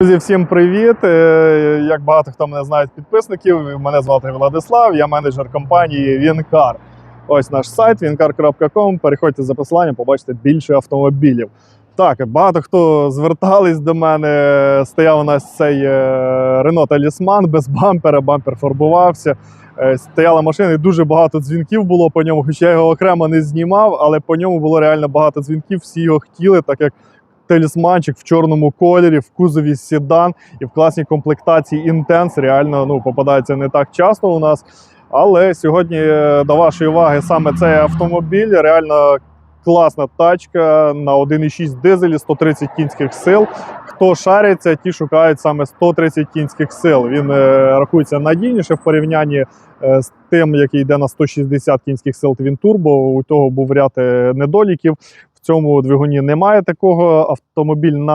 Друзі, всім привіт! Е, Як багато хто мене знає з підписників, мене звати Владислав, я менеджер компанії Вінкар. Ось наш сайт wincar.com. Переходьте за посиланням, побачите більше автомобілів. Так, багато хто звертались до мене. Стояв у нас цей Renault Talisman без бампера, бампер фарбувався. Е, Стояла машина, і дуже багато дзвінків було по ньому. Хоча я його окремо не знімав, але по ньому було реально багато дзвінків. Всі його хотіли, так як талісманчик в чорному кольорі, в кузові седан і в класній комплектації Intense реально ну, попадається не так часто у нас. Але сьогодні е, до вашої уваги саме цей автомобіль. Реально класна тачка на 1,6 дизелі, 130 кінських сил. Хто шариться, ті шукають саме 130 кінських сил. Він е, рахується надійніше в порівнянні е, з тим, який йде на 160 кінських сил Twin Turbo. У того був ряд недоліків. Цьому двигуні немає такого. Автомобіль на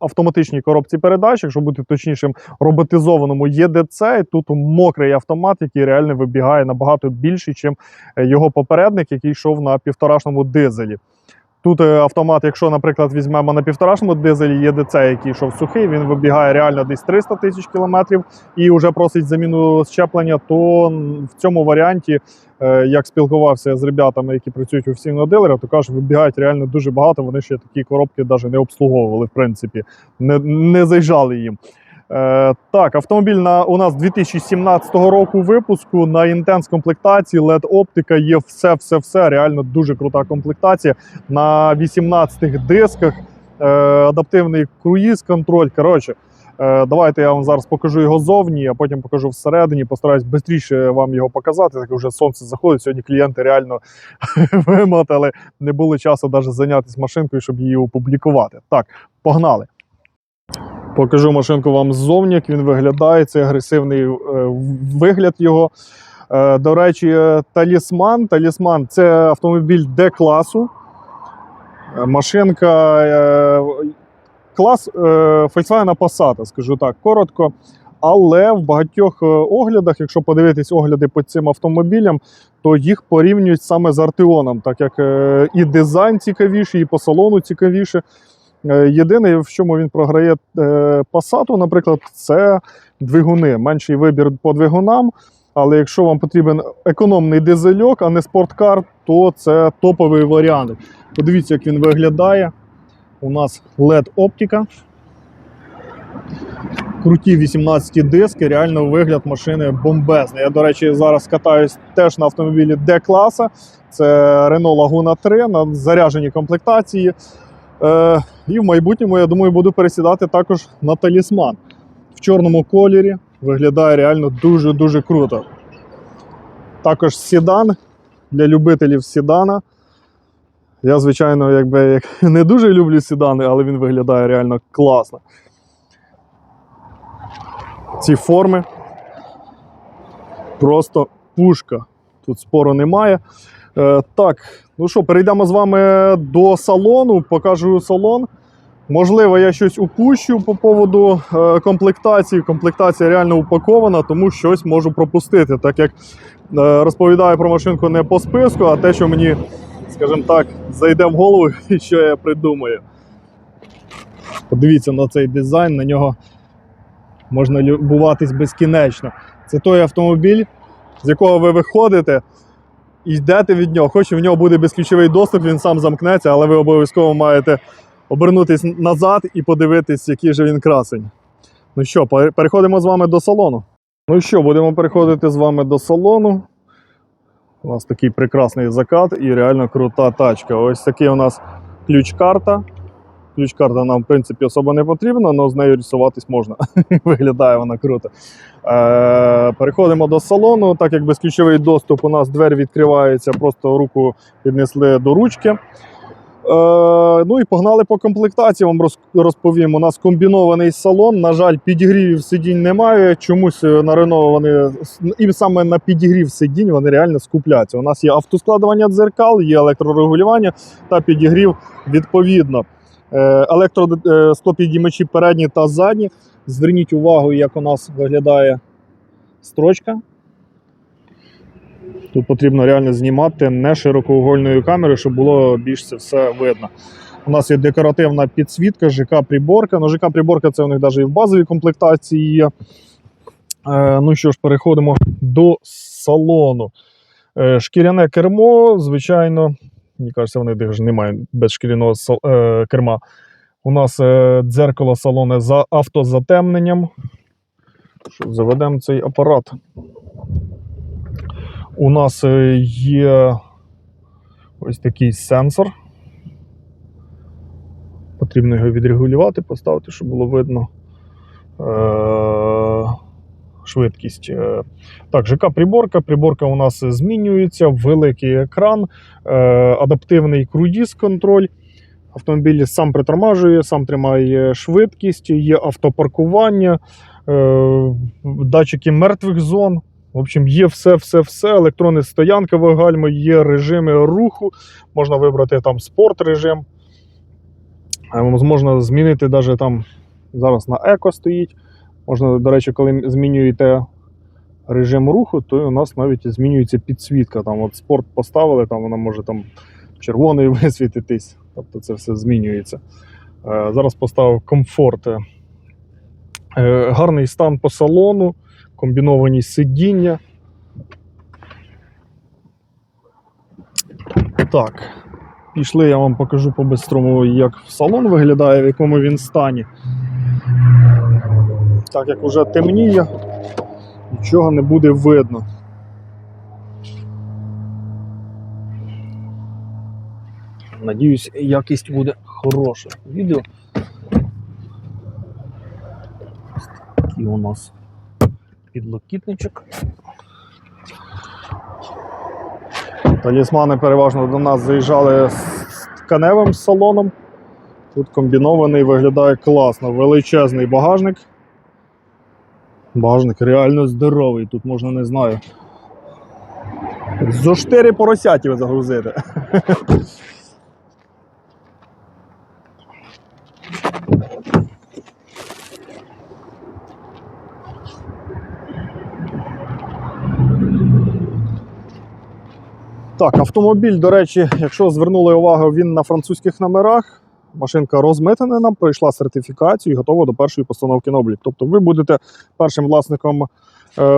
автоматичній коробці передач, якщо бути точнішим, роботизованому ЄДЦ. І тут мокрий автомат, який реально вибігає набагато більше, ніж його попередник, який йшов на півторашному дизелі. Тут е, автомат, якщо, наприклад, візьмемо на півторашному дизелі ЄДЦ, який йшов сухий, він вибігає реально десь 300 тисяч кілометрів і вже просить заміну щеплення, то в цьому варіанті, е, як спілкувався з ребятами, які працюють у офіційного дилера, то кажуть, вибігають реально дуже багато. Вони ще такі коробки навіть не обслуговували, в принципі, не, не заїжджали їм. Е, так, автомобіль на, у нас 2017 року випуску на інтенс комплектації, LED оптика, є все, все, все. Реально дуже крута комплектація. На 18 дисках, е, адаптивний круїз контроль. Коротше, е, давайте я вам зараз покажу його зовні, а потім покажу всередині. Постараюсь швидше вам його показати. Так вже сонце заходить. Сьогодні клієнти реально вимотали. Не було часу навіть зайнятися машинкою, щоб її опублікувати. Так, погнали. Покажу машинку вам ззовні, як він виглядає. Це агресивний е, вигляд його. Е, до речі, е, талісман. Талісман це автомобіль Д-класу. Машинка клас Volkswagen Passat, скажу так, коротко. Але в багатьох оглядах, якщо подивитись огляди по цим автомобілям, то їх порівнюють саме з Артеоном, так як і дизайн цікавіший, і по салону цікавіше. Е, Єдине, в чому він програє е, Passat, наприклад, це двигуни. Менший вибір по двигунам. Але якщо вам потрібен економний дизельок, а не спорткар, то це топовий варіант. Подивіться, як він виглядає. У нас LED-оптика. Круті 18 диски, реально вигляд машини бомбезний. Я, до речі, зараз катаюсь теж на автомобілі D-класа. Це Renault Laguna 3 на зарядженій комплектації. Е, і в майбутньому, я думаю, буду пересідати також на талісман. В чорному кольорі виглядає реально дуже-дуже круто. Також седан для любителів седана. Я, звичайно, якби як, не дуже люблю седани, але він виглядає реально класно. Ці форми просто пушка. Тут спору немає. Е, так, ну що, перейдемо з вами до салону, покажу салон. Можливо, я щось упущу по поводу е, комплектації. Комплектація реально упакована, тому щось можу пропустити, так як е, розповідаю про машинку не по списку, а те, що мені, скажімо так, зайде в голову і що я придумаю. Подивіться на цей дизайн, на нього можна любуватись безкінечно. Це той автомобіль, з якого ви виходите йдете від нього. Хоч в нього буде безключовий доступ, він сам замкнеться, але ви обов'язково маєте обернутися назад і подивитись, який же він красень. Ну що, переходимо з вами до салону. Ну що, будемо переходити з вами до салону. У нас такий прекрасний закат і реально крута тачка. Ось такий у нас ключ-карта. Ключ-карта нам, в принципі, особо не потрібна, але з нею рисуватись можна. Виглядає вона круто. Е, переходимо до салону. Так як безключовий доступ, у нас двері відкриваються, просто руку піднесли до ручки. Е, ну і погнали по комплектації. Вам роз- розповім. У нас комбінований салон. На жаль, підігрівів сидінь немає. Чомусь е, на Renault вони і саме на підігрів сидінь вони реально скупляться. У нас є автоскладування дзеркал, є електрорегулювання та підігрів відповідно. Е, Електросклопідіймачі передні та задні. Зверніть увагу, як у нас виглядає строчка. Тут потрібно реально знімати не широкоугольною камерою, щоб було більш це все видно. У нас є декоративна підсвітка, ЖК-приборка. Ну, ЖК-приборка це у них навіть і в базовій комплектації є. Е, ну що ж, переходимо до салону. Е, шкіряне кермо, звичайно, мені кажеться, вони навіть немає без шкіряного е, керма. У нас е, дзеркало салоне за автозатемненням. Що, заведемо цей апарат. У нас е, є ось такий сенсор. Потрібно його відрегулювати, поставити, щоб було видно швидкість. Е, Так, ЖК-приборка. Приборка у нас змінюється, великий екран, е- адаптивний крудіз контроль. Автомобіль сам притормажує, сам тримає швидкість, є автопаркування, е- датчики мертвих зон. В общем, є все, все, все. Електронна стоянка гальма, є режими руху. Можна вибрати там спорт режим. Можна змінити навіть там зараз на еко стоїть. Можна, до речі, коли змінюєте режим руху, то у нас навіть змінюється підсвітка. Там от спорт поставили, там вона може там червоний висвітитись. Тобто це все змінюється. Е, Зараз поставив комфорт. Е, Гарний стан по салону, комбіновані сидіння. Так, пішли, я вам покажу по-бистрому, як салон виглядає, в якому він стані. Так як вже темніє, нічого не буде видно. Надіюсь, якість буде хороша. Відео. Такий у нас підлокітничок. Талісмани переважно до нас заїжджали з тканевим салоном. Тут комбінований виглядає класно. Величезний багажник. Багажник реально здоровий, тут можна не знаю. Зо 4 поросятів загрузити. Так, автомобіль, до речі, якщо звернули увагу, він на французьких номерах. Машинка розмитнена, пройшла сертифікацію і готова до першої постановки на облік. Тобто ви будете першим власником е,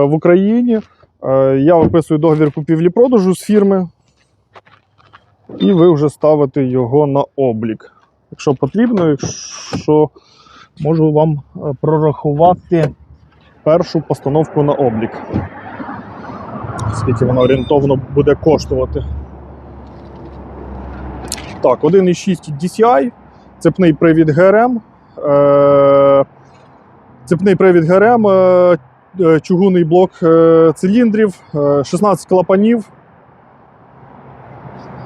в Україні. Е, я виписую договір купівлі-продажу з фірми, і ви вже ставите його на облік. Якщо потрібно, якщо можу вам е, прорахувати першу постановку на облік. Скільки вона орієнтовно буде коштувати. Так, 1,6 DCI, цепний привід ГРМ. Е, цепний привід ГРМ, е, е, чугунний блок циліндрів, е, 16 клапанів.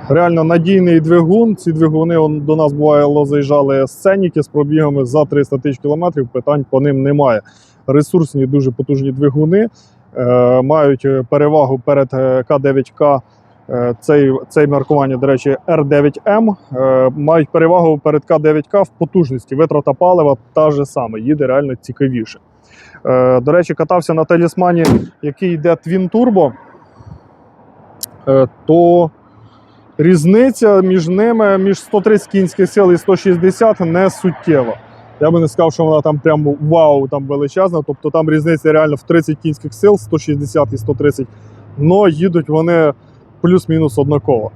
Реально надійний двигун. Ці двигуни он, до нас бувало заїжджали сценіки з пробігами за 300 тисяч кілометрів, питань по ним немає. Ресурсні, дуже потужні двигуни. Е, мають перевагу перед е, К9К. Е, Цей, цей маркування, до речі, R9M. Е, Мають перевагу перед К9К в потужності. Витрата палива та же саме, їде реально цікавіше. Е, До речі, катався на талісмані, який йде Twin Turbo, то різниця між ними, між 130 кінських сил і 160 не суттєва. Я би не сказав, що вона там прямо вау, там величезна. Тобто там різниця реально в 30 кінських сил, 160 і 130. Но їдуть вони плюс-мінус однаково.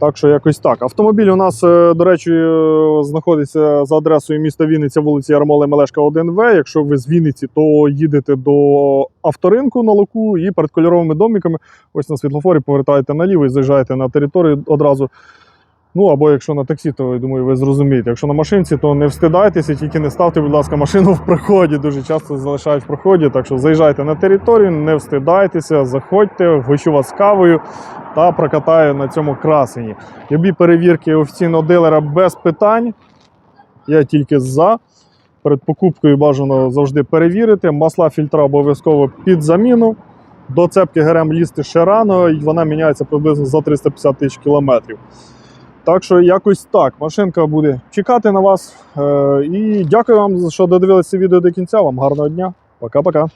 Так що якось так. Автомобіль у нас, е, до речі, е, знаходиться за адресою міста Вінниця, вулиці Ярмоли Мелешка 1В. Якщо ви з Вінниці, то їдете до авторинку на луку і перед кольоровими домиками, ось на світлофорі повертаєте наліво і заїжджаєте на територію одразу. Ну або якщо на таксі, то я думаю, ви зрозумієте. Якщо на машинці, то не встидайтеся, тільки не ставте, будь ласка, машину в проході. Дуже часто залишають в проході. Так що заїжджайте на територію, не встидайтеся, заходьте, гощу вас кавою та прокатаю на цьому красені. Любі перевірки офіційного дилера без питань. Я тільки за. Перед покупкою бажано завжди перевірити. Масла фільтра обов'язково під заміну. До цепки ГРМ лізти ще рано, і вона міняється приблизно за 350 тисяч кілометрів. Так що якось так. Машинка буде чекати на вас. Е, і дякую вам, що додивилися відео до кінця. Вам гарного дня. Пока-пока.